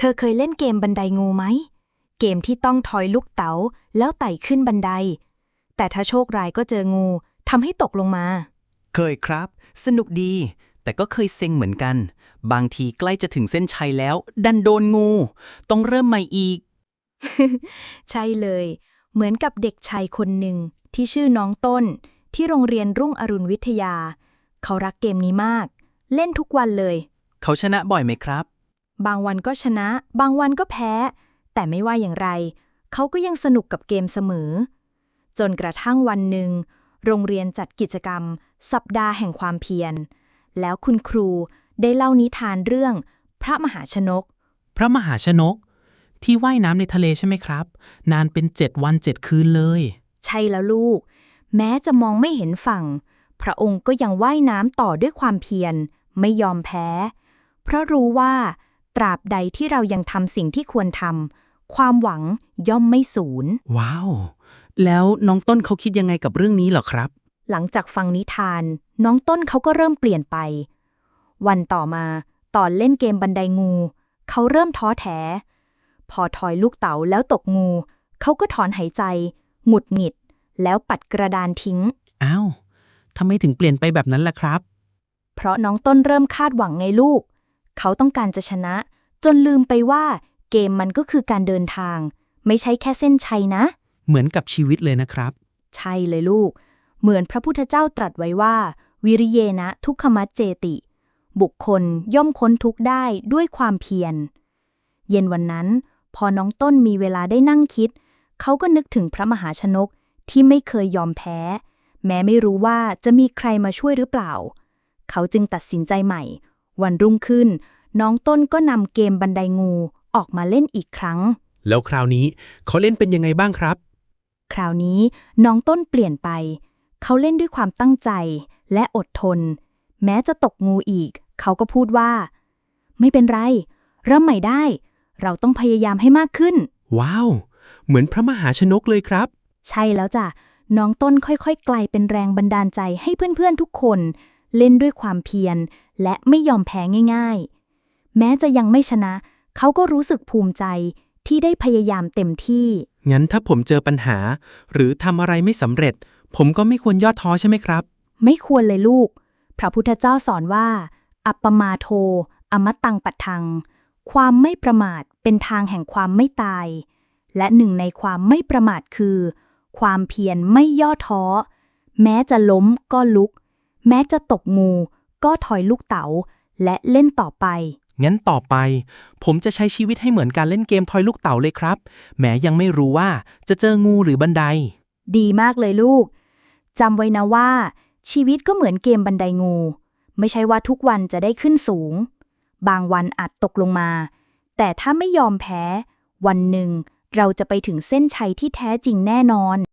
เธอเคยเล่นเกมบันไดงูไหม เกมที่ต้องทอยลูกเต๋าแล้วไต่ขึ้นบันได แต่ถ้าโชคร้ายก็เจองูทำให้ตกลงมา เคยครับ สนุกดี แต่ก็เคยเซ็งเหมือนกัน บางทีใกล้จะถึงเส้นชัยแล้ว ดันโดนงู ต้องเริ่มใหม่อีก ใช่เลย เหมือนกับเด็กชายคนหนึ่งที่ชื่อน้องต้น ที่โรงเรียนรุ่งอรุณวิทยา เขารักเกมนี้มาก เล่นทุกวันเลย เขาชนะบ่อยไหมครับ บางวันก็ชนะ บางวันก็แพ้ แต่ไม่ว่าอย่างไร เขาก็ยังสนุกกับเกมเสมอ จนกระทั่งวันหนึ่ง โรงเรียนจัดกิจกรรม สัปดาห์แห่งความเพียร แล้วคุณครูได้เล่านิทานเรื่อง พระมหาชนก พระมหาชนก ที่ว่ายน้ำในทะเลใช่ไหมครับ นานเป็นเจ็ดวันเจ็ดคืนเลย ใช่แล้วลูก แม้จะมองไม่เห็นฝั่ง พระองค์ก็ยังว่ายน้ำต่อด้วยความเพียร ไม่ยอมแพ้ เพราะรู้ว่า ตราบใดที่เรายังทำสิ่งที่ควรทำความหวังย่อมไม่สูญ ว้าว แล้วน้องต้นเขาคิดยังไงกับเรื่องนี้เหรอครับ หลังจากฟังนิทาน น้องต้นเขาก็เริ่มเปลี่ยนไป วันต่อมา ตอนเล่นเกมบันไดงู เขาเริ่มท้อแท้ พอถอยลูกเต๋าแล้วตกงู เขาก็ถอนหายใจ หงุดหงิด แล้วปัดกระดานทิ้ง อ้าวทำไมถึงเปลี่ยนไปแบบนั้นล่ะครับ เพราะน้องต้นเริ่มคาดหวังไงลูก เขาต้องการจะชนะ จนลืมไปว่า เกมมันก็คือการเดินทาง ไม่ใช่แค่เส้นชัยนะ เหมือนกับชีวิตเลยนะครับ ใช่เลยลูก เหมือนพระพุทธเจ้าตรัสไว้ว่า วิริเยนะทุกขมัจเจติ บุคคลย่อมค้นทุกข์ได้ด้วยความเพียร เย็นวันนั้น พอน้องต้นมีเวลาได้นั่งคิด เขาก็นึกถึงพระมหาชนกที่ไม่เคยยอมแพ้ แม้ไม่รู้ว่าจะมีใครมาช่วยหรือเปล่า เขาจึงตัดสินใจใหม่ วันรุ่งขึ้น น้องต้นก็นำเกมบันไดงูออกมาเล่นอีกครั้ง แล้วคราวนี้เขาเล่นเป็นยังไงบ้างครับ คราวนี้น้องต้นเปลี่ยนไป เขาเล่นด้วยความตั้งใจและอดทน แม้จะตกงูอีก เขาก็พูดว่า ไม่เป็นไรเริ่มใหม่ได้ เราต้องพยายามให้มากขึ้น ว้าว เหมือนพระมหาชนกเลยครับ ใช่แล้วจ้ะน้องต้นค่อยๆกลายเป็นแรงบันดาลใจให้เพื่อนๆทุกคน เล่นด้วยความเพียร และไม่ยอมแพ้ง่าย ๆ แม้จะยังไม่ชนะ เขาก็รู้สึกภูมิใจที่ได้พยายามเต็มที่ งั้นถ้าผมเจอปัญหา หรือทำอะไรไม่สำเร็จ ผมก็ไม่ควรย่อท้อใช่ไหมครับ ไม่ควรเลยลูก พระพุทธเจ้าสอนว่า อัปปมาโท อมตตังปัตทัง ความไม่ประมาทเป็นทางแห่งความไม่ตาย และหนึ่งในความไม่ประมาทคือ ความเพียรไม่ย่อท้อ แม้จะล้มก็ลุก แม้จะตกงูก็ถอยลูกเต๋าและเล่นต่อไป งั้นต่อไป ผมจะใช้ชีวิตให้เหมือนการเล่นเกมทอยลูกเต๋าเลยครับ แม้ยังไม่รู้ว่าจะเจองูหรือบันได ดีมากเลยลูกจำไว้นะว่า ชีวิตก็เหมือนเกมบันไดงู ไม่ใช่ว่าทุกวันจะได้ขึ้นสูง บางวันอาจตกลงมา แต่ถ้าไม่ยอมแพ้ วันหนึ่งเราจะไปถึงเส้นชัยที่แท้จริงแน่นอน